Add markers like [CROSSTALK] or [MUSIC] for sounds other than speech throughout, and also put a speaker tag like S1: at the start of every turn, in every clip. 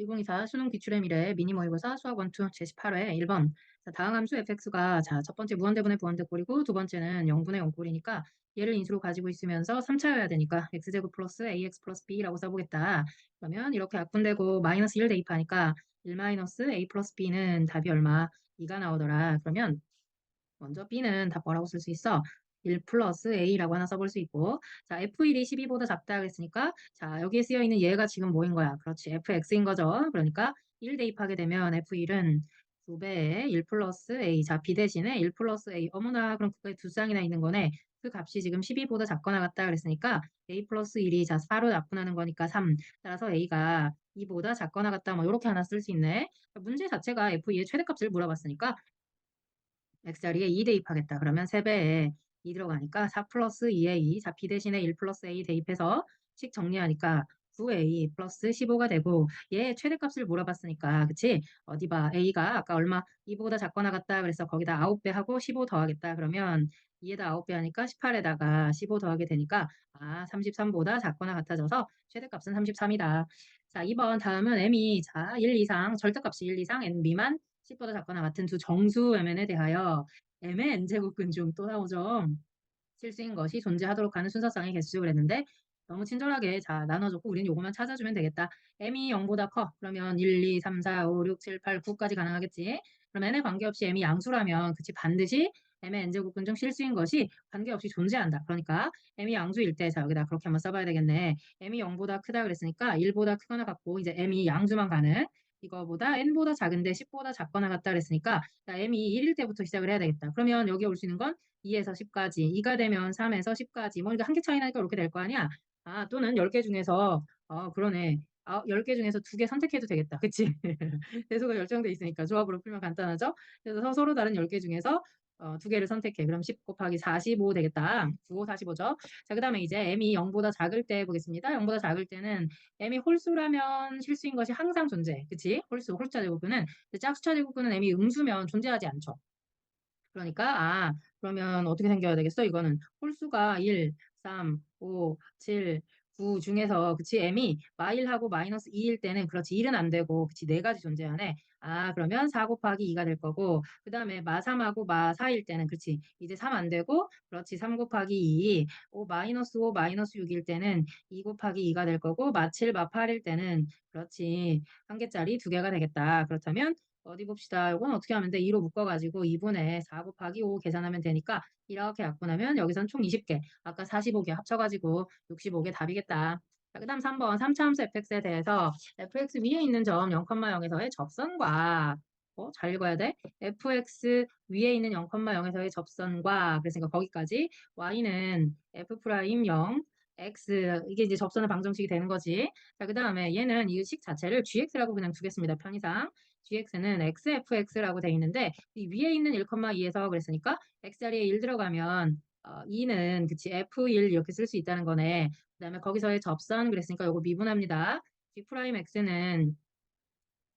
S1: 2024 수능 기출의 미래 미니 모의고사 수학 원투 제18회 1번 자, 다음 함수 fx가 자, 첫 번째 무한대분의 무한대꼴이고 두 번째는 0분의 0꼴이니까 얘를 인수로 가지고 있으면서 3차여야 되니까 x제곱 플러스 ax 플러스 b라고 써보겠다. 그러면 이렇게 약분되고 마이너스 1 대입하니까 1 마이너스 a 플러스 b는 답이 얼마? 2가 나오더라. 그러면 먼저 b는 답 뭐라고 쓸 수 있어? 1 플러스 a라고 하나 써볼 수 있고 자 f1이 12보다 작다 그랬으니까 자 여기에 쓰여 있는 얘가 지금 뭐인 거야? 그렇지 fx인 거죠. 그러니까 1 대입하게 되면 f1은 2배의 1 플러스 a. 자 b 대신에 1 플러스 a. 어머나 그럼 그게 두 쌍이나 있는 거네. 그 값이 지금 12보다 작거나 같다 그랬으니까 a 플러스 1이 자 4로 약분하는 거니까 3 따라서 a가 2보다 작거나 같다 뭐 이렇게 하나 쓸 수 있네. 문제 자체가 f2의 최대값을 물어봤으니까 x자리에 2 대입하겠다. 그러면 3배에 2 들어가니까 4 플러스 2a 자 b 대신에 1 플러스 a 대입해서 식 정리하니까 9a 플러스 15가 되고 얘 최대값을 물어봤으니까 그치? 어디 봐 a가 아까 얼마 2보다 작거나 같다 그래서 거기다 9배 하고 15 더하겠다 그러면 2에다 9배 하니까 18에다가 15 더하게 되니까 아 33보다 작거나 같아져서 최대값은 33이다. 자 2번 다음은 m이 자 1 이상 절대값이 1 이상 n 미만 10보다 작거나 같은 두 정수 mn에 대하여 m의 n제곱근 중 또 나오죠. 실수인 것이 존재하도록 하는 순서상의 개수 그랬는데 너무 친절하게 자 나눠줬고 우리는 요것만 찾아주면 되겠다. m이 0보다 커. 그러면 1, 2, 3, 4, 5, 6, 7, 8, 9까지 가능하겠지. 그럼 n에 관계없이 m이 양수라면 그치 반드시 m의 n제곱근 중 실수인 것이 관계없이 존재한다. 그러니까 m이 양수일 때 자 여기다 그렇게 한번 써봐야 되겠네. m이 0보다 크다 그랬으니까 1보다 크거나 같고 이제 m이 양수만 가능. 이거보다 n보다 작은데 10보다 작거나 같다 그랬으니까 자, m이 1일 때부터 시작을 해야 되겠다. 그러면 여기 올 수 있는 건 2에서 10까지, 2가 되면 3에서 10까지, 뭐 이거 한개 차이 나니까 이렇게 될 거 아니야? 아, 또는 10개 중에서, 어, 그러네. 아, 10개 중에서 2개 선택해도 되겠다. 그치? [LAUGHS] 대소가 결정돼 있으니까 조합으로 풀면 간단하죠? 그래서 서로 다른 10개 중에서 어, 두 개를 선택해. 그럼 10 곱하기 45 되겠다. 9, 45죠. 자, 그 다음에 이제 m이 0보다 작을 때 보겠습니다. 0보다 작을 때는 m이 홀수라면 실수인 것이 항상 존재. 그치? 홀수, 홀수차 제곱근은. 짝수차 제곱근은 m이 음수면 존재하지 않죠. 그러니까, 아, 그러면 어떻게 생겨야 되겠어? 이거는 홀수가 1, 3, 5, 7, 9 중에서 그치 m이 마1하고 마이너스 2일 때는 그렇지 1은 안 되고 그치 네 가지 존재하네. 아 그러면 4 곱하기 2가 될 거고 그 다음에 마 3하고 마 4일 때는 그렇지 이제 3 안 되고 그렇지 3 곱하기 2 5 마이너스 5 마이너스 6일 때는 2 곱하기 2가 될 거고 마 7, 마 8일 때는 그렇지 한 개짜리 두 개가 되겠다. 그렇다면 어디 봅시다. 이건 어떻게 하면 돼? 2로 묶어가지고 2분의 4 곱하기 5 계산하면 되니까 이렇게 약분하면 여기선 총 20개. 아까 45개 합쳐가지고 65개 답이겠다. 자, 그 다음 3번 3차 함수 fx에 대해서 fx 위에 있는 점 0,0에서의 접선과 어, 잘 읽어야 돼. fx 위에 있는 0,0에서의 접선과 그랬으니까 거기까지 y는 f'0 x 이게 이제 접선의 방정식이 되는 거지. 자, 그 다음에 얘는 이 식 자체를 gx라고 그냥 두겠습니다. 편의상. Gx는 xfx라고 되어 있는데 이 위에 있는 1,2에서 그랬으니까 x자리에 1 들어가면 어, 2는 그치 f1 이렇게 쓸 수 있다는 거네. 그 다음에 거기서의 접선 그랬으니까 요거 미분합니다. g'x는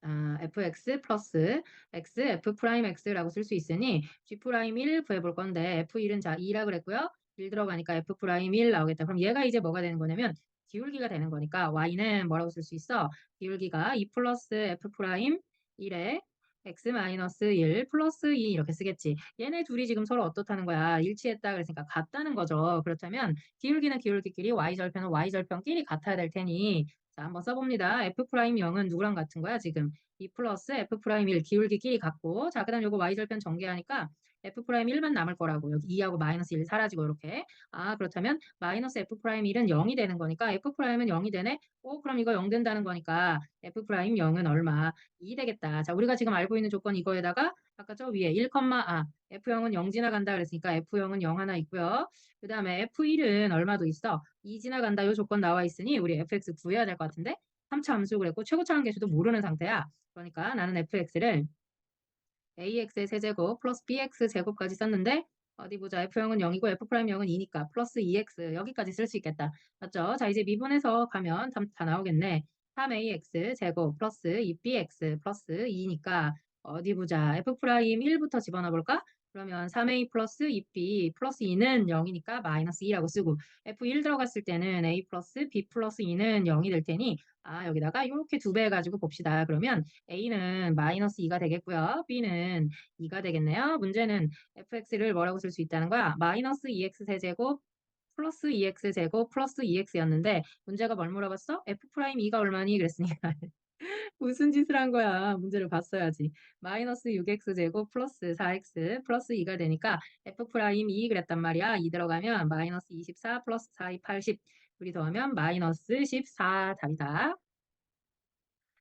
S1: 아, fx 플러스 x f'x라고 쓸 수 있으니 g'1 구해볼 건데 f1은 자 2라 그랬고요. 1 들어가니까 f'1 나오겠다. 그럼 얘가 이제 뭐가 되는 거냐면 기울기가 되는 거니까 y는 뭐라고 쓸 수 있어? 기울기가 2 플러스 f' 1에 x-1 플러스 2 이렇게 쓰겠지. 얘네 둘이 지금 서로 어떻다는 거야? 일치했다 그랬으니까 같다는 거죠. 그렇다면 기울기는 기울기끼리 y절편은 y절편끼리 같아야 될 테니 자 한번 써봅니다. f'0은 누구랑 같은 거야 지금? 2 플러스 f'1 기울기끼리 같고 자 그다음 요거 y절편 전개하니까 f'1만 남을 거라고. 여기 2하고 마이너스 1 사라지고 이렇게. 아 그렇다면 마이너스 f'1은 0이 되는 거니까 f'은 0이 되네? 오 그럼 이거 0 된다는 거니까 f'0은 얼마? 2 되겠다. 자 우리가 지금 알고 있는 조건 이거에다가 아까 저 위에 1, 아 f0은 0 지나간다 그랬으니까 f0은 0 하나 있고요. 그 다음에 f1은 얼마도 있어? 2 지나간다. 요 조건 나와 있으니 우리 fx 구해야 될 것 같은데? 3차 함수 그랬고 최고차항 계수도 모르는 상태야. 그러니까 나는 fx를 ax의 세제곱 플러스 bx 제곱까지 썼는데 어디 보자. F형은 0이고 F'형은 2니까 플러스 2x 여기까지 쓸 수 있겠다. 맞죠? 자 이제 미분해서 가면 다, 다 나오겠네. 3ax 제곱 플러스 2bx 플러스 2니까 어디 보자. F' 1부터 집어넣어 볼까? 그러면 3a 플러스 2b 플러스 2는 0이니까 마이너스 2라고 쓰고 f1 들어갔을 때는 a 플러스 b 플러스 2는 0이 될 테니 아 여기다가 이렇게 두 배 해가지고 봅시다. 그러면 a는 마이너스 2가 되겠고요. b는 2가 되겠네요. 문제는 fx를 뭐라고 쓸 수 있다는 거야? 마이너스 2x 세제곱 플러스 2x 제곱 플러스 2x였는데 문제가 뭘 물어봤어? f 프라임 2가 얼마니? 그랬으니까 [LAUGHS] 무슨 짓을 한 거야? 문제를 봤어야지. 마이너스 6x 제곱 플러스 4x 플러스 2가 되니까 f 프라임 2 그랬단 말이야. 2 들어가면 마이너스 24 플러스 4, 2, 80 둘이 더하면 마이너스 14 답이다.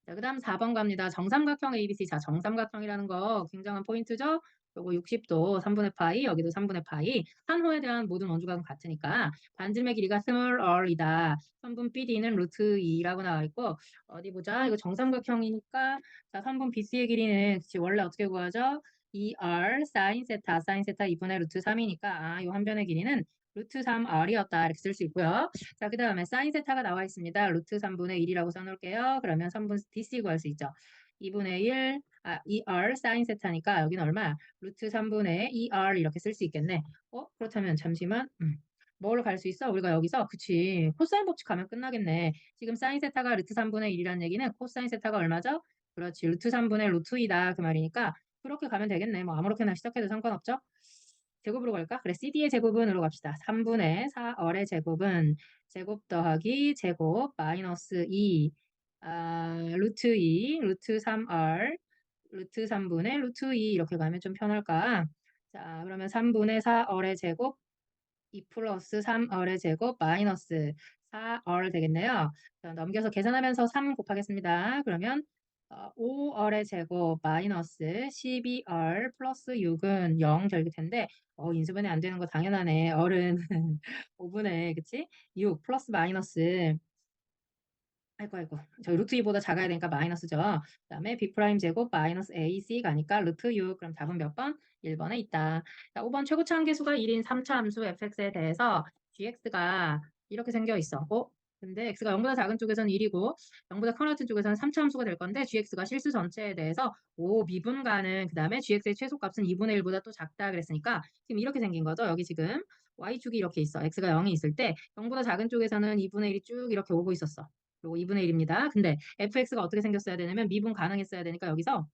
S1: 자, 그 다음 4번 갑니다. 정삼각형 ABC. 자, 정삼각형이라는 거 굉장한 포인트죠? 요거 60도 3분의 파이, 여기도 3분의 파이. 산호에 대한 모든 원주각은 같으니까 반지름의 길이가 smaller이다. 선분 BD는 루트 2라고 나와 있고 어디 보자. 이거 정삼각형이니까 자, 선분 BC의 길이는 그치, 원래 어떻게 구하죠? 2r sin 세타, sin 세타 2분의 루트 3이니까 아, 요한 변의 길이는 루트 3r이었다 이렇게 쓸 수 있고요. 자, 그 다음에 sin 세타가 나와 있습니다. 루트 3분의 1이라고 써놓을게요. 그러면 3분 DC 구할 수 있죠. 2분의 1, 아, 2r sin 세타니까 여기는 얼마? 루트 3분의 2r 이렇게 쓸 수 있겠네. 어? 그렇다면 잠시만. 음. 뭐로 갈 수 있어? 우리가 여기서 그치 코사인 법칙 가면 끝나겠네. 지금 사인 세타가 루트 3분의 1이라는 얘기는 코사인 세타가 얼마죠? 그렇지 루트 3분의 루트 2다 그 말이니까 그렇게 가면 되겠네. 뭐 아무렇게나 시작해도 상관없죠? 제곱으로 갈까? 그래 CD의 제곱은으로 갑시다. 3분의 4얼의 제곱은 제곱 더하기 제곱 마이너스 2 아, 루트 2 루트 3R 루트 3분의 루트 2 이렇게 가면 좀 편할까? 자 그러면 3분의 4얼의 제곱 2 플러스 3얼의 제곱 마이너스 4얼 되겠네요. 자, 넘겨서 계산하면서 3 곱하겠습니다. 그러면 어, 5얼의 제곱 마이너스 12얼 플러스 6은 0 결일 텐데 어, 인수분해 안 되는 거 당연하네. 얼은 [LAUGHS] 5분의 그치? 6 플러스 마이너스 아이고 아이고 저 루트 2보다 작아야 되니까 마이너스죠. 그 다음에 b 프라임 제곱 마이너스 ac 가니까 루트 6 그럼 답은 몇 번? 1번에 있다. 자, 5번 최고차 함계수가 1인 3차 함수 fx에 대해서 gx가 이렇게 생겨 있어. 어? 근데 x가 0보다 작은 쪽에서는 1이고 0보다 큰 같은 쪽에서는 3차 함수가 될 건데 gx가 실수 전체에 대해서 5 미분가는 그 다음에 gx의 최소값은 2분의 1보다 또 작다 그랬으니까 지금 이렇게 생긴 거죠. 여기 지금 y축이 이렇게 있어. x가 0이 있을 때 0보다 작은 쪽에서는 2분의 1이 쭉 이렇게 오고 있었어. 그리고 2분의 1입니다. 근데 fx가 어떻게 생겼어야 되냐면 미분 가능했어야 되니까 여기서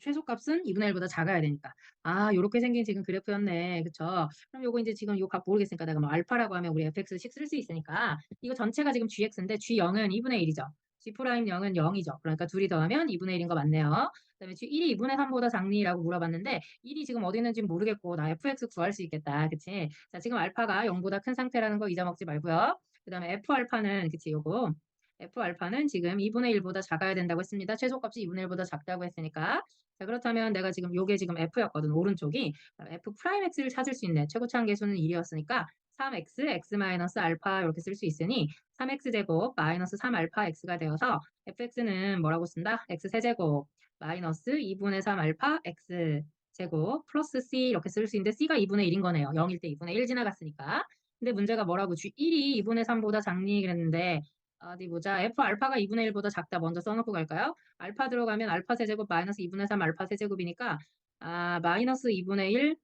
S1: 최소값은 2분의 1보다 작아야 되니까. 아, 요렇게 생긴 지금 그래프였네. 그쵸? 그럼 요거 이제 지금 요 값 모르겠으니까 내가 뭐 알파라고 하면 우리 fx식 쓸수 있으니까 이거 전체가 지금 gx인데 g0은 2분의 1이죠. g 프라임 0은 0이죠. 그러니까 둘이 더하면 2분의 1인 거 맞네요. 그 다음에 g1이 2분의 3보다 작니라고 물어봤는데 1이 지금 어디 있는지 모르겠고 나 fx 구할 수 있겠다. 그치? 자, 지금 알파가 0보다 큰 상태라는 거 잊어먹지 말고요. 그 다음에 f 알파는 그치 요거 f 알파는 지금 2분의 1보다 작아야 된다고 했습니다. 최소값이 2분의 1보다 작다고 했으니까 자 그렇다면 내가 지금 요게 지금 f였거든 오른쪽이 f 프라임 x를 찾을 수 있네. 최고차 함계수는 1이었으니까 3x x 마이너스 알파 이렇게 쓸 수 있으니 3x 제곱 마이너스 3 알파 x가 되어서 fx는 뭐라고 쓴다? x 세제곱 마이너스 2분의 3 알파 x 제곱 플러스 c 이렇게 쓸 수 있는데 c가 2분의 1인 거네요. 0일 때 2분의 1 지나갔으니까 근데 문제가 뭐라고 G1이 2분의 3보다 작니 그랬는데 어디 보자. F 알파가 2분의 1보다 작다 먼저 써놓고 갈까요? 알파 들어가면 알파 세제곱 마이너스 2분의 3 알파 세제곱이니까 아 마이너스 2분의 1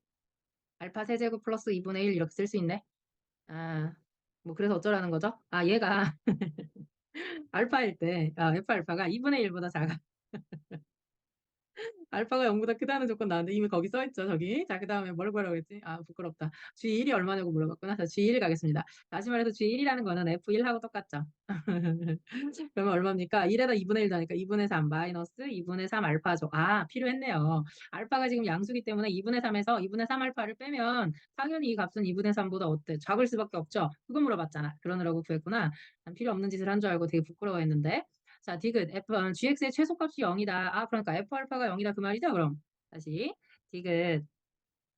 S1: 알파 세제곱 플러스 2분의 1 이렇게 쓸 수 있네. 아 뭐 그래서 어쩌라는 거죠? 아 얘가 [LAUGHS] 알파일 때 아, F 알파가 2분의 1보다 작아. 알파가 0보다 크다는 조건 나왔는데 이미 거기 써있죠 저기. 자 그 다음에 뭘 구하라고 했지? 아 부끄럽다. G1이 얼마냐고 물어봤구나. 자 G1 가겠습니다. 다시 말해서 G1이라는 거는 F1하고 똑같죠. [LAUGHS] 그러면 얼마입니까? 1에다 2분의 1 더하니까 2분의 3 마이너스 2분의 3 알파죠. 아 필요했네요. 알파가 지금 양수기 때문에 2분의 3에서 2분의 3 알파를 빼면 당연히 이 값은 2분의 3보다 어때? 작을 수밖에 없죠? 그거 물어봤잖아. 그러느라고 구했구나. 난 필요 없는 짓을 한 줄 알고 되게 부끄러워했는데 자, 디귿 f 어, gx의 최소값이 0이다. 아, 그러니까 f 알파가 0이다 그 말이죠? 그럼 다시 디귿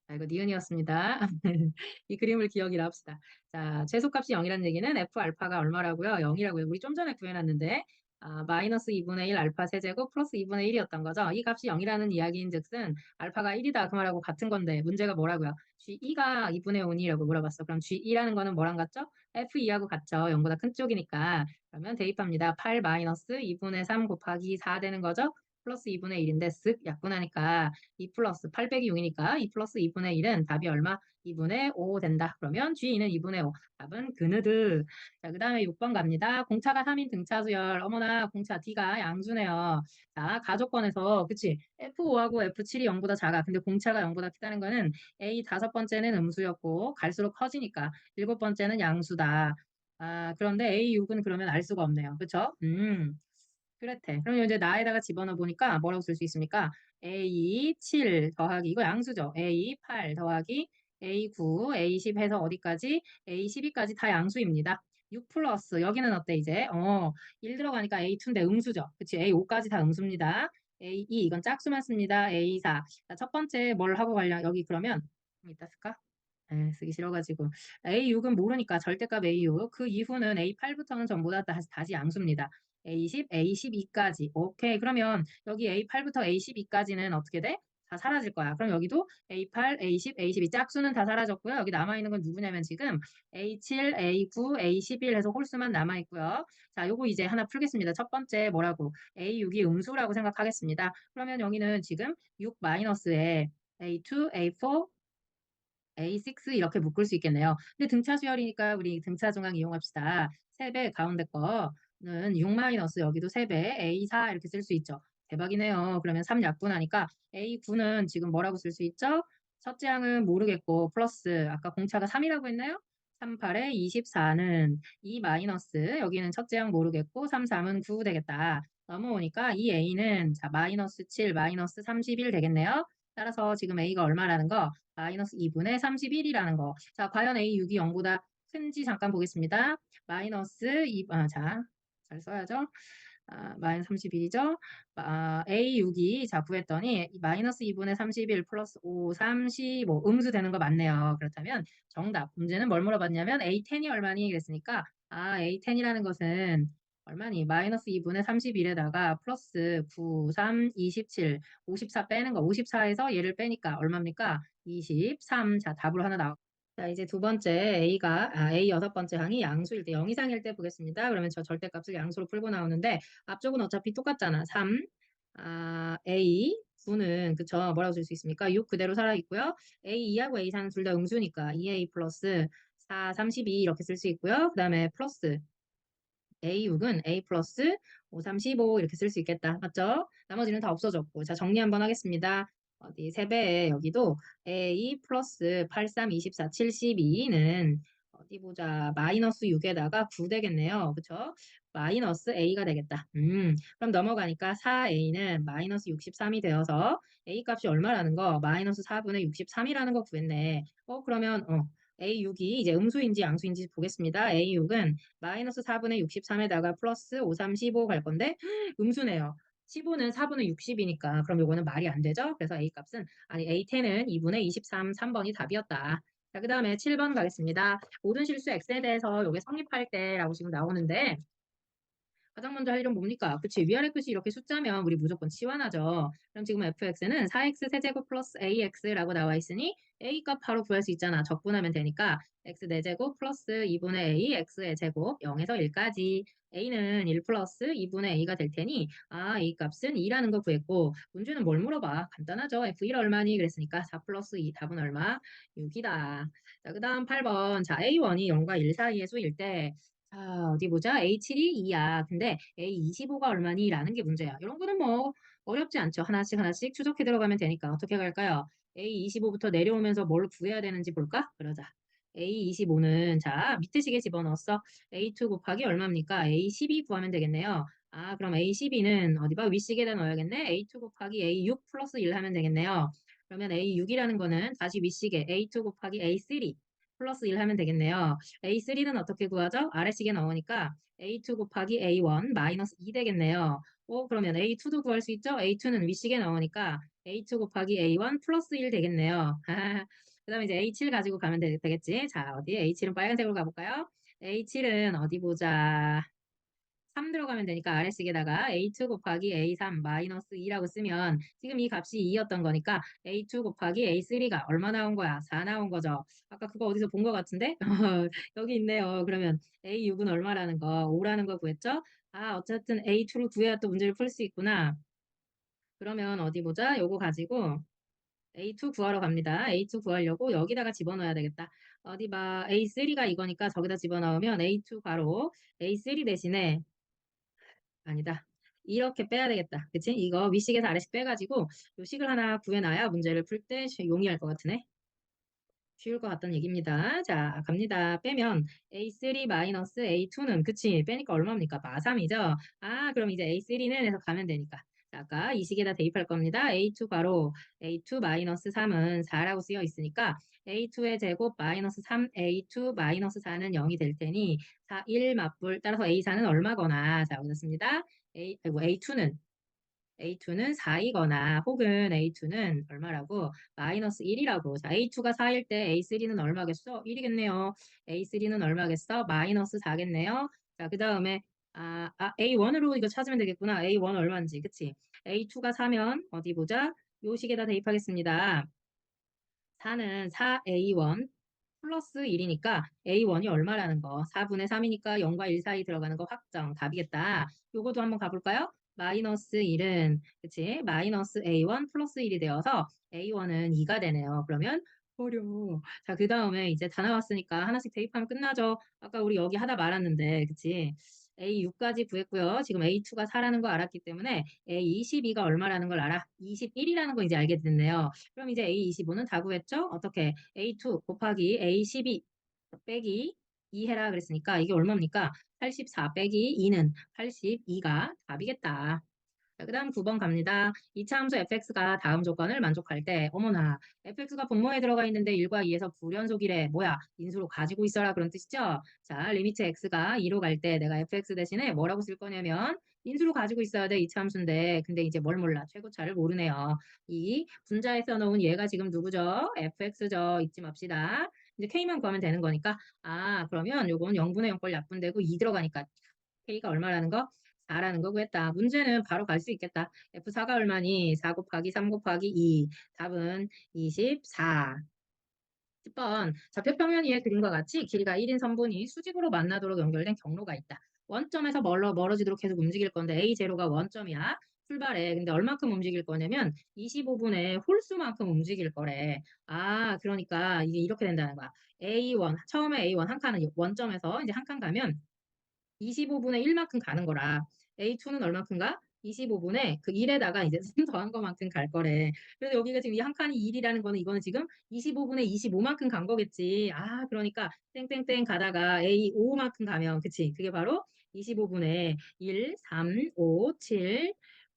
S1: 자, 이거 니은이었습니다. [LAUGHS] 이 그림을 기억이라 합시다. 자, 최소값이 0이라는 얘기는 f 알파가 얼마라고요? 0이라고요. 우리 좀 전에 구해놨는데 아, 마이너스 2분의 1 알파 세제곱 플러스 2분의 1이었던 거죠. 이 값이 0이라는 이야기인 즉슨 알파가 1이다 그 말하고 같은 건데 문제가 뭐라고요? G2가 2분의 5이라고 물어봤어. 그럼 G2라는 거는 뭐랑 같죠? F2하고 같죠. 0보다 큰 쪽이니까. 그러면 대입합니다. 8 마이너스 2분의 3 곱하기 4 되는 거죠. 플러스 2분의 1인데 쓱 약분하니까 2 플러스 8 빼기 6이니까 2 플러스 2분의 1은 답이 얼마? 2분의 5 된다. 그러면 G는 2분의 5. 답은 그느드. 자, 그 다음에 6번 갑니다. 공차가 3인 등차수열. 어머나, 공차 D가 양수네요. 자, 가족권에서, 그치? F5하고 F7이 0보다 작아. 근데 공차가 0보다 크다는 거는 A 다섯 번째는 음수였고, 갈수록 커지니까 일곱 번째는 양수다. 아, 그런데 A6은 그러면 알 수가 없네요. 그쵸? 음. 그렇대. 그럼 이제 나에다가 집어넣어 보니까 뭐라고 쓸 수 있습니까? A 7 더하기 이거 양수죠. A 8 더하기 A 9, A 10 해서 어디까지? A 12까지 다 양수입니다. 6 플러스 여기는 어때 이제? 어, 1 들어가니까 A2인데 음수죠. 그치? A 5까지 다 음수입니다. A 2 이건 짝수만 씁니다. A 4. 자, 첫 번째 뭘 하고 관련 여기 그러면 좀 이따 쓸까? 에, 쓰기 싫어가지고 A6은 모르니까 절대값 A6 그 이후는 A8부터는 전부 다 다시, 다시 양수입니다. A10, A12까지 오케이 그러면 여기 A8부터 A12까지는 어떻게 돼? 다 사라질 거야. 그럼 여기도 A8, A10, A12 짝수는 다 사라졌고요. 여기 남아있는 건 누구냐면 지금 A7, A9, A11 해서 홀수만 남아있고요. 자, 요거 이제 하나 풀겠습니다. 첫 번째 뭐라고? A6이 음수라고 생각하겠습니다. 그러면 여기는 지금 6 마이너스에 A2, A4, A6 이렇게 묶을 수 있겠네요. 근데 등차 수열이니까 우리 등차 중앙 이용합시다. 3배 가운데 거 는 6 마이너스 여기도 3배 A4 이렇게 쓸 수 있죠. 대박이네요. 그러면 3 약분하니까 A9는 지금 뭐라고 쓸 수 있죠? 첫째 항은 모르겠고 플러스 아까 공차가 3이라고 했나요? 3, 8에 24는 2 마이너스 여기는 첫째 항 모르겠고 3, 3은 9 되겠다. 넘어오니까 이 A는 자 마이너스 7, 마이너스 31 되겠네요. 따라서 지금 A가 얼마라는 거? 마이너스 2분의 31이라는 거. 자, 과연 A6이 0보다 큰지 잠깐 보겠습니다. 마이너스 2, 아, 자, 잘 써야죠. 아, 마이너스 31이죠. 아, A6이 자 구했더니 마이너스 2분의 31 플러스 5, 35 음수 되는 거 맞네요. 그렇다면 정답 문제는 뭘 물어봤냐면 A10이 얼마니 그랬으니까 아 A10이라는 것은 얼마니? 마이너스 2분의 31에다가 플러스 9, 3, 27, 54 빼는 거. 54에서 얘를 빼니까 얼마입니까? 23. 자, 답으로 하나 나와. 자, 이제 두 번째 A가, 아, A 여섯 번째 항이 양수일 때, 0 이상일 때 보겠습니다. 그러면 저 절대값을 양수로 풀고 나오는데, 앞쪽은 어차피 똑같잖아. 3, 아, A, 9는, 그쵸. 뭐라고 쓸 수 있습니까? 6 그대로 살아있고요. A 2하고 A 4는 둘 다 음수니까 2A 플러스 4, 32 이렇게 쓸 수 있고요. 그 다음에 플러스 A6은 A 플러스 5, 35 이렇게 쓸 수 있겠다. 맞죠? 나머지는 다 없어졌고. 자, 정리 한번 하겠습니다. 어디 3배에 여기도 A 플러스 83, 24, 72는 어디 보자. 마이너스 6에다가 9 되겠네요. 그쵸? 마이너스 A가 되겠다. 음, 그럼 넘어가니까 4A는 마이너스 63이 되어서 A 값이 얼마라는 거? 마이너스 4분의 63이라는 거 구했네. 어, 그러면 어, A6이 이제 음수인지 양수인지 보겠습니다. A6은 마이너스 4분의 63에다가 플러스 5, 3, 15 갈 건데 음수네요. 15는 4분의 60이니까 그럼 요거는 말이 안 되죠? 그래서 A 값은 아니 A10은 2분의 23, 3번이 답이었다. 자, 그 다음에 7번 가겠습니다. 모든 실수 X에 대해서 요게 성립할 때라고 지금 나오는데 가장 먼저 할 일은 뭡니까? 그치, 위아래 끝이 이렇게 숫자면 우리 무조건 치환하죠. 그럼 지금 fx는 4x 세제곱 플러스 ax라고 나와 있으니 a 값 바로 구할 수 있잖아. 적분하면 되니까 x 4제곱 플러스 2분의 a x의 제곱 0에서 1까지 a는 1 플러스 2분의 a가 될 테니 아 a 값은 2라는 거 구했고 문제는 뭘 물어봐? 간단하죠. f1 얼마니? 그랬으니까 4 플러스 2 답은 얼마? 6이다. 자, 그 다음 8번. 자, a1이 0과 1 사이의 수일 때 자, 어디 보자. A7이 2야. 근데 A25가 얼마니? 라는 게 문제야. 이런 거는 뭐 어렵지 않죠. 하나씩 하나씩 추적해 들어가면 되니까 어떻게 갈까요? A25부터 내려오면서 뭘 구해야 되는지 볼까? 그러자. A25는 자, 밑에 시계 집어넣었어. A2 곱하기 얼마입니까? A12 구하면 되겠네요. 아, 그럼 A12는 어디 봐? 윗시계에다 넣어야겠네. A2 곱하기 A6 플러스 1 하면 되겠네요. 그러면 A6이라는 거는 다시 윗시계 A2 곱하기 A3 플러스 1 하면 되겠네요. A3는 어떻게 구하죠? 아래식에 넣으니까 A2 곱하기 A1 마이너스 2 되겠네요. 어, 그러면 A2도 구할 수 있죠? A2는 윗식에 넣으니까 A2 곱하기 A1 플러스 1 되겠네요. [LAUGHS] 그 다음에 이제 A7 가지고 가면 되, 겠지 자, 어디? A7은 빨간색으로 가볼까요? A7은 어디 보자. 3 들어가면 되니까 아래 식에다가 A2 곱하기 A3 마이너스 2라고 쓰면 지금 이 값이 2였던 거니까 A2 곱하기 A3가 얼마 나온 거야? 4 나온 거죠. 아까 그거 어디서 본 것 같은데? [LAUGHS] 여기 있네요. 그러면 A6은 얼마라는 거? 5라는 거 구했죠? 아, 어쨌든 A2를 구해야 또 문제를 풀 수 있구나. 그러면 어디 보자. 요거 가지고 A2 구하러 갑니다. A2 구하려고 여기다가 집어넣어야 되겠다. 어디 봐. A3가 이거니까 저기다 집어넣으면 A2 가로 A3 대신에 아니다. 이렇게 빼야 되겠다. 그치? 이거 윗식에서 아래식 빼가지고 요 식을 하나 구해놔야 문제를 풀 때 용이할 것 같으네. 쉬울 것 같다는 얘기입니다. 자, 갑니다. 빼면 A3 마이너스 A2는 그치? 빼니까 얼마입니까? 마3이죠? 아, 그럼 이제 A3는 해서 가면 되니까. 자, 아까 이 식에다 대입할 겁니다. A2 가로 A2 마이너스 3은 4라고 쓰여 있으니까 A2의 제곱 마이너스 3A2 마이너스 4는 0이 될 테니 4, 1 맞불 따라서 A4는 얼마거나 자, 보겠습니다. A, 아이고, A2는 A2는 4이거나 혹은 A2는 얼마라고? 마이너스 1이라고. 자, A2가 4일 때 A3는 얼마겠어? 1이겠네요. A3는 얼마겠어? 마이너스 4겠네요. 자, 그 다음에 아, 아, A1으로 이거 찾으면 되겠구나. A1 얼마인지. 그치? A2가 4면 어디 보자. 요 식에다 대입하겠습니다. 4는 4A1 플러스 1이니까 A1이 얼마라는 거. 4분의 3이니까 0과 1 사이 들어가는 거 확정. 답이겠다. 요거도 한번 가볼까요? 마이너스 1은 그치? 마이너스 A1 플러스 1이 되어서 A1은 2가 되네요. 그러면 어려워. 자, 그 다음에 이제 다 나왔으니까 하나씩 대입하면 끝나죠. 아까 우리 여기 하다 말았는데, 그치? A6까지 구했고요. 지금 A2가 4라는 거 알았기 때문에 A22가 얼마라는 걸 알아? 21이라는 거 이제 알게 됐네요. 그럼 이제 A25는 다 구했죠? 어떻게? A2 곱하기 A12 빼기 2 해라 그랬으니까 이게 얼마입니까? 84 빼기 2는 82가 답이겠다. 그 다음 9번 갑니다. 이차 함수 fx가 다음 조건을 만족할 때 어머나 fx가 분모에 들어가 있는데 1과 2에서 불연속이래. 뭐야? 인수로 가지고 있어라 그런 뜻이죠? 자, 리미트 x가 2로 갈 때 내가 fx 대신에 뭐라고 쓸 거냐면 인수로 가지고 있어야 돼. 이차 함수인데 근데 이제 뭘 몰라. 최고차를 모르네요. 이 분자에 써놓은 얘가 지금 누구죠? fx죠. 잊지 맙시다. 이제 k만 구하면 되는 거니까 아 그러면 요건 0분의 0꼴 약분되고 2 들어가니까 k가 얼마라는 거? 4라는 거 구했다. 문제는 바로 갈 수 있겠다. F4가 얼마니? 4 곱하기 3 곱하기 2. 답은 24. 10번 좌표평면 위의 그림과 같이 길이가 1인 선분이 수직으로 만나도록 연결된 경로가 있다. 원점에서 멀어, 멀어지도록 계속 움직일 건데 A0가 원점이야. 출발해. 근데 얼마큼 움직일 거냐면 25분의 홀수만큼 움직일 거래. 아, 그러니까 이게 이렇게 된다는 거야. A1, 처음에 A1 한 칸은 원점에서 이제 한 칸 가면 25분의 1만큼 가는 거라. A2는 얼만큼가? 25분의 그 1에다가 이제 3 [LAUGHS] 더한 것만큼 갈 거래. 그래서 여기가 지금 이 한 칸이 1이라는 거는 이거는 지금 25분의 25만큼 간 거겠지. 아, 그러니까 땡땡땡 가다가 A 5만큼 가면 그치? 그게 바로 25분의 1, 3, 5, 7,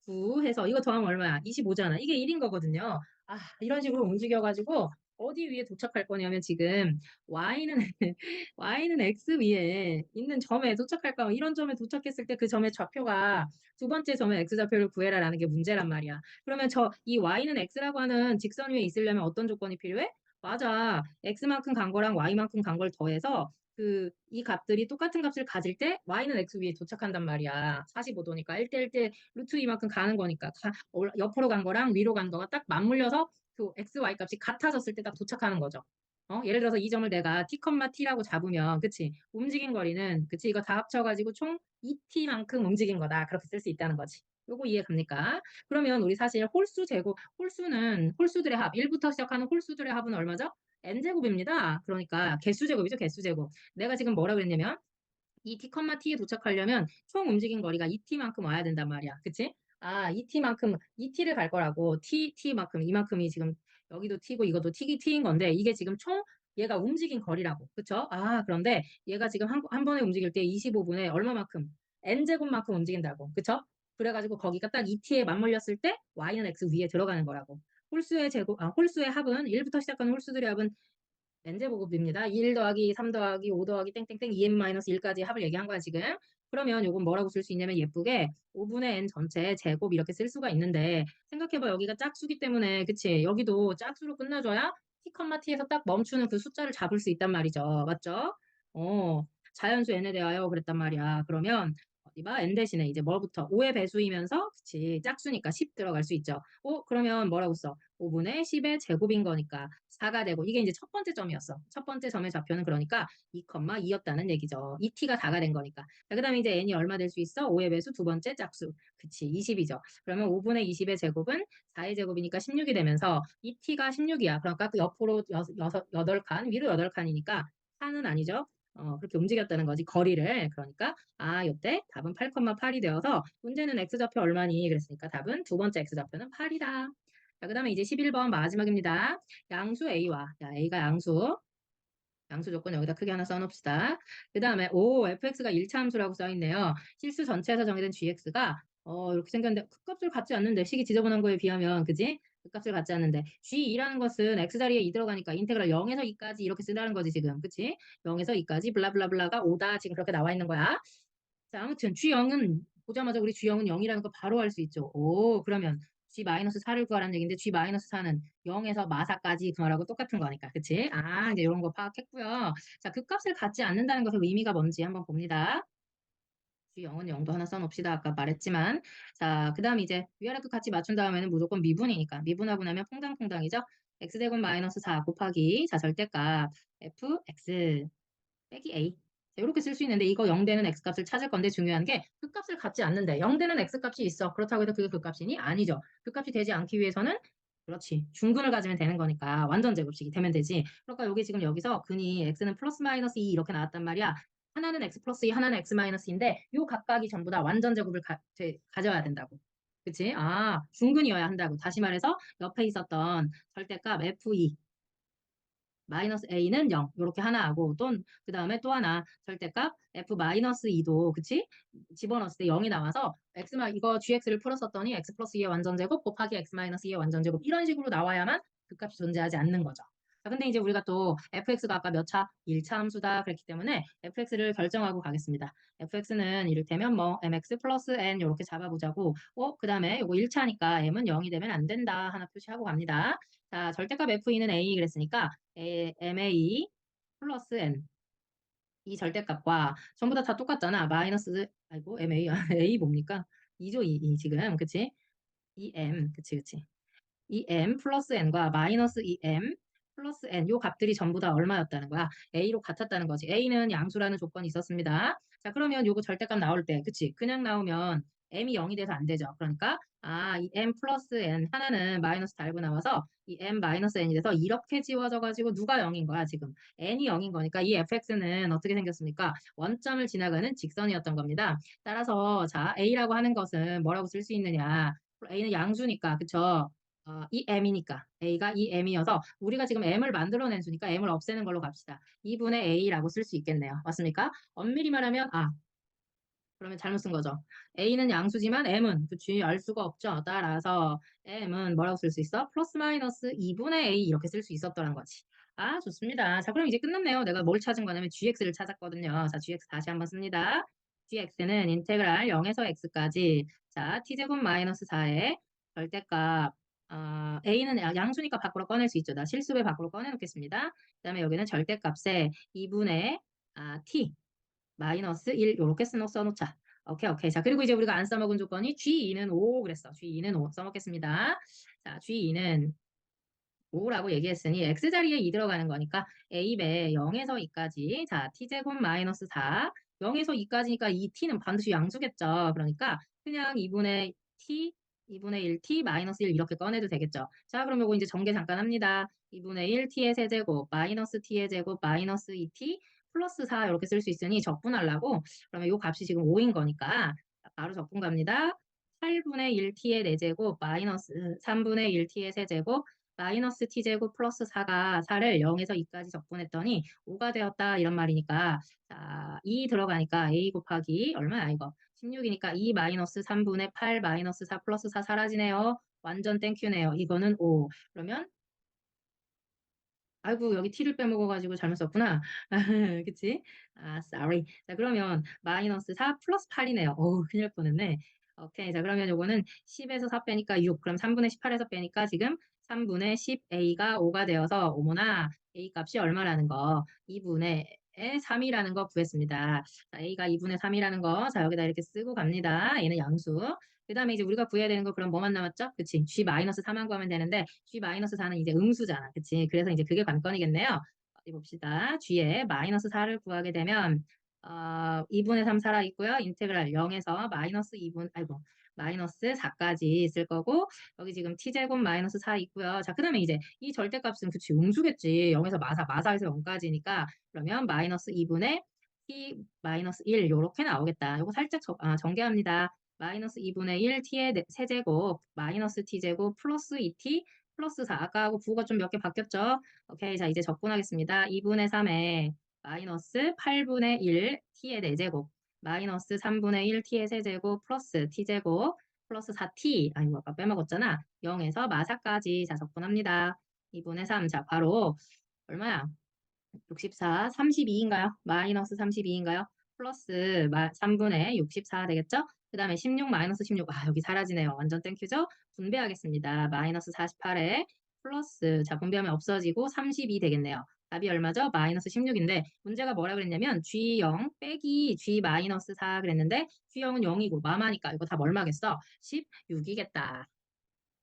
S1: 9 해서 이거 더하면 얼마야? 25잖아. 이게 1인 거거든요. 아, 이런 식으로 움직여가지고 어디 위에 도착할 거냐면 지금 y는 [LAUGHS] y는 x 위에 있는 점에 도착할까 봐 이런 점에 도착했을 때 그 점의 좌표가 두 번째 점의 x 좌표를 구해라라는 게 문제란 말이야. 그러면 저 이 y는 x라고 하는 직선 위에 있으려면 어떤 조건이 필요해? 맞아. x만큼 간 거랑 y만큼 간 걸 더해서 그 이 값들이 똑같은 값을 가질 때 y는 x 위에 도착한단 말이야. 45도니까 1대 1대 루트 2만큼 가는 거니까 가, 옆으로 간 거랑 위로 간 거가 딱 맞물려서 그 x, y 값이 같아졌을 때 딱 도착하는 거죠. 어? 예를 들어서 이 점을 내가 t, t라고 잡으면 그치? 움직인 거리는 그치? 이거 다 합쳐가지고 총 2t만큼 움직인 거다. 그렇게 쓸 수 있다는 거지. 요거 이해 갑니까? 그러면 우리 사실 홀수 제곱, 홀수는 홀수들의 합, 1부터 시작하는 홀수들의 합은 얼마죠? n제곱입니다. 그러니까 개수제곱이죠, 개수제곱. 내가 지금 뭐라 그랬냐면 이 t, t에 도착하려면 총 움직인 거리가 2t만큼 와야 된단 말이야. 그치? 아, 이 t만큼, 이 t를 갈 거라고. t, t만큼, 이만큼이 지금 여기도 t고 이것도 t, t인 건데 이게 지금 총 얘가 움직인 거리라고. 그쵸? 아, 그런데 얘가 지금 한, 한 번에 움직일 때 25분에 얼마만큼? n제곱만큼 움직인다고. 그쵸? 그래 가지고 거기가 딱 2t에 맞물렸을 때 y는 x 위에 들어가는 거라고. 홀수의 제곱, 아, 홀수의 합은 1부터 시작하는 홀수들의 합은 n제곱입니다. 1 더하기 3 더하기 5 더하기 땡땡땡 2n-1까지 합을 얘기한 거야 지금. 그러면 이건 뭐라고 쓸 수 있냐면 예쁘게 5분의 n 전체 제곱 이렇게 쓸 수가 있는데 생각해봐. 여기가 짝수기 때문에 그치? 여기도 짝수로 끝나줘야 t, t에서 딱 멈추는 그 숫자를 잡을 수 있단 말이죠. 맞죠? 어 자연수 n에 대하여 그랬단 말이야. 그러면 이봐 n 대신에 이제 뭐부터 5의 배수이면서 그치 짝수니까 10 들어갈 수 있죠. 어 그러면 뭐라고 써? 5분의 10의 제곱인 거니까 4가 되고 이게 이제 첫 번째 점이었어. 첫 번째 점의 좌표는 그러니까 2,2였다는 얘기죠. 이 t가 4가 된 거니까. 자, 그다음에 이제 n이 얼마 될 수 있어? 5의 배수 두 번째 짝수. 그치 20이죠. 그러면 5분의 20의 제곱은 4의 제곱이니까 16이 되면서 이 t가 16이야. 그러니까 그 옆으로 여, 여섯, 8칸, 위로 8칸이니까 4는 아니죠. 어, 그렇게 움직였다는 거지. 거리를. 그러니까 아, 요때 답은 8,8이 되어서 문제는 x좌표 얼마니? 그랬으니까 답은 두 번째 x좌표는 8이다. 자, 그 다음에 이제 11번 마지막입니다. 양수 a와 야, a가 양수 양수 조건 여기다 크게 하나 써놓읍시다. 그 다음에 오 fx가 1차 함수라고 써있네요. 실수 전체에서 정의된 gx가 어, 이렇게 생겼는데 극값을 갖지 않는데 식이 지저분한 거에 비하면 그지? 극값을 갖지 않는데 g2라는 것은 x 자리에 2 들어가니까 인테그랄 0에서 2까지 이렇게 쓰라는 거지 지금 그치? 0에서 2까지 블라블라블라가 5다 지금 그렇게 나와 있는 거야. 자 아무튼 g0은 보자마자 우리 g0은 0이라는 거 바로 알 수 있죠. 오 그러면 g-4를 구하라는 얘기인데 g-4는 0에서 마사까지 그 말하고 똑같은 거니까 그치? 아 이제 이런 거 파악했고요. 자 극값을 갖지 않는다는 것의 의미가 뭔지 한번 봅니다. G0은 0도 하나 써놓읍시다. 아까 말했지만. 자, 그 다음 이제 위아래 끝 같이 맞춘 다음에는 무조건 미분이니까. 미분하고 나면 퐁당퐁당이죠. x제곱 마이너스 4 곱하기 자 절대값 fx 빼기 a 자, 이렇게 쓸 수 있는데 이거 0되는 x값을 찾을 건데 중요한 게 그값을 갖지 않는데 0되는 x값이 있어. 그렇다고 해서 그게 그값이니? 아니죠. 그값이 되지 않기 위해서는 그렇지. 중근을 가지면 되는 거니까 완전 제곱식이 되면 되지. 그러니까 여기 지금 여기서 근이 x는 플러스 마이너스 2 이렇게 나왔단 말이야. 하나는 x 플러스 2, 하나는 x 마이너스인데 요 각각이 전부 다 완전 제곱을 가, 되, 가져야 된다고. 그치? 아, 중근이어야 한다고. 다시 말해서 옆에 있었던 절대값 f2 마이너스 a는 0 이렇게 하나 하고 또그 다음에 또 하나 절대값 f 마이너스 2도 그치 집어넣었을 때 0이 나와서 x 마 이거 gx를 풀었었더니 x 플러스 2의 완전제곱 곱하기 x 마이너스 2의 완전제곱 이런 식으로 나와야만 그 값이 존재하지 않는 거죠. 자, 근데 이제 우리가 또 fx가 아까 몇 차? 1차 함수다 그랬기 때문에 fx를 결정하고 가겠습니다. fx는 이를테면 뭐 mx 플러스 n 이렇게 잡아보자고 어, 그 다음에 이거 1차니까 m은 0이 되면 안 된다 하나 표시하고 갑니다. 자, 절대값 fe는 a 그랬으니까 a, ma 플러스 n 이 절대값과 전부 다 다 똑같잖아. 마이너스 아이고 ma a [LAUGHS] 뭡니까? 2죠 2, 2 지금 그치? 2m 그치 그치 2m 플러스 n과 마이너스 2m 플러스 n 요 값들이 전부 다 얼마였다는 거야? a로 같았다는 거지. a는 양수라는 조건이 있었습니다. 자 그러면 요거 절대값 나올 때 그치? 그냥 나오면 m이 0이 돼서 안 되죠. 그러니까 아, 이 m 플러스 n 하나는 마이너스 달고 나와서 이 m 마이너스 n이 돼서 이렇게 지워져 가지고 누가 0인 거야 지금 n이 0인 거니까 이 fx는 어떻게 생겼습니까? 원점을 지나가는 직선이었던 겁니다. 따라서 자 a라고 하는 것은 뭐라고 쓸 수 있느냐? a는 양수니까 그쵸? 어, 이 m이니까 a가 이 m이어서 우리가 지금 m을 만들어낸 수니까 m을 없애는 걸로 갑시다. 2분의 a라고 쓸 수 있겠네요. 맞습니까? 엄밀히 말하면 아 그러면 잘못 쓴 거죠. a는 양수지만 m은 그치 알 수가 없죠. 따라서 m은 뭐라고 쓸 수 있어? 플러스 마이너스 2분의 a 이렇게 쓸 수 있었더란 거지. 아 좋습니다. 자 그럼 이제 끝났네요. 내가 뭘 찾은 거냐면 gx를 찾았거든요. 자 gx 다시 한번 씁니다. gx는 인테그랄 0에서 x까지 자 t제곱 마이너스 4의 절대값 어, A는 양수니까 밖으로 꺼낼 수 있죠. 나 실수배 밖으로 꺼내놓겠습니다. 그 다음에 여기는 절대값에 2분의 아, t 마이너스 1 이렇게 써놓자. 오케이 오케이. 자 그리고 이제 우리가 안 써먹은 조건이 G2는 5 그랬어. G2는 5 써먹겠습니다. 자 G2는 5라고 얘기했으니 X자리에 2 들어가는 거니까 A배 0에서 2까지 자 T제곱 마이너스 4 0에서 2까지니까 이 T는 반드시 양수겠죠. 그러니까 그냥 2분의 T 2분의 1 t 마이너스 1 이렇게 꺼내도 되겠죠. 자, 그럼 요거 이제 전개 잠깐 합니다. 2분의 1 t의 세제곱 마이너스 t의 제곱 마이너스 2t 플러스 4 이렇게 쓸 수 있으니 적분하려고 그러면 요 값이 지금 5인 거니까 바로 적분 갑니다. 8분의 1 t의 4제곱 마이너스 3분의 1 t의 세제곱 마이너스 t제곱 플러스 4가 4를 0에서 2까지 적분했더니 5가 되었다 이런 말이니까 자, 2 들어가니까 a 곱하기 얼마야 이거 16이니까 2 마이너스 3분의 8 마이너스 4 플러스 4 사라지네요. 완전 땡큐네요. 이거는 5. 그러면 아이고 여기 t를 빼먹어가지고 잘못 썼구나. [LAUGHS] 그치? 아 sorry. 자 그러면 마이너스 4 플러스 8이네요. 어우 큰일 날 뻔했네. 오케이 자 그러면 요거는 10에서 4 빼니까 6 그럼 3분의 18에서 빼니까 지금 3분의 10a가 5가 되어서 어머나 a 값이 얼마라는 거 2분의 3이라는 거 구했습니다. 자, a가 2분의 3이라는 거, 자, 여기다 이렇게 쓰고 갑니다. 얘는 양수. 그 다음에 이제 우리가 구해야 되는 거 그럼 뭐만 남았죠? 그치? g-4만 구하면 되는데, g-4는 이제 음수잖아. 그치? 그래서 이제 그게 관건이겠네요. 어디 봅시다. g에 마이너스 4를 구하게 되면, 어, 2분의 3 살아있고요. 인테그랄 0에서 마이너스 2분, 아이고, 마이너스 4까지 있을 거고 여기 지금 t제곱 마이너스 4 있고요. 자, 그 다음에 이제 이 절대값은 그치 음수겠지. 0에서 마사, 마사에서 0까지니까 그러면 마이너스 2분의 t 마이너스 1 요렇게 나오겠다. 요거 살짝 저, 아, 정개합니다. 마이너스 2분의 1 t의 네- 세제곱 마이너스 t제곱 플러스 2t 플러스 4 아까하고 부호가 좀 몇 개 바뀌었죠? 오케이 자 이제 적분하겠습니다. 2분의 3에 마이너스 8분의 1 t의 4제곱 마이너스 3분의 1 t의 세제곱 플러스 t제곱 플러스 4t 아이고 아까 빼먹었잖아. 0에서 마사까지 자 적분합니다. 2분의 3 자 바로 얼마야? 64 32인가요? 마이너스 32인가요? 플러스 3분의 64 되겠죠? 그 다음에 16 마이너스 16 아 여기 사라지네요. 완전 땡큐죠? 분배하겠습니다. 마이너스 48에 플러스 자 분배하면 없어지고 32 되겠네요 답이 얼마죠? 마이너스 16인데 문제가 뭐라 그랬냐면 G0 빼기 G 마이너스 4 그랬는데 G0은 0이고 마마니까 이거 답 얼마겠어? 16이겠다.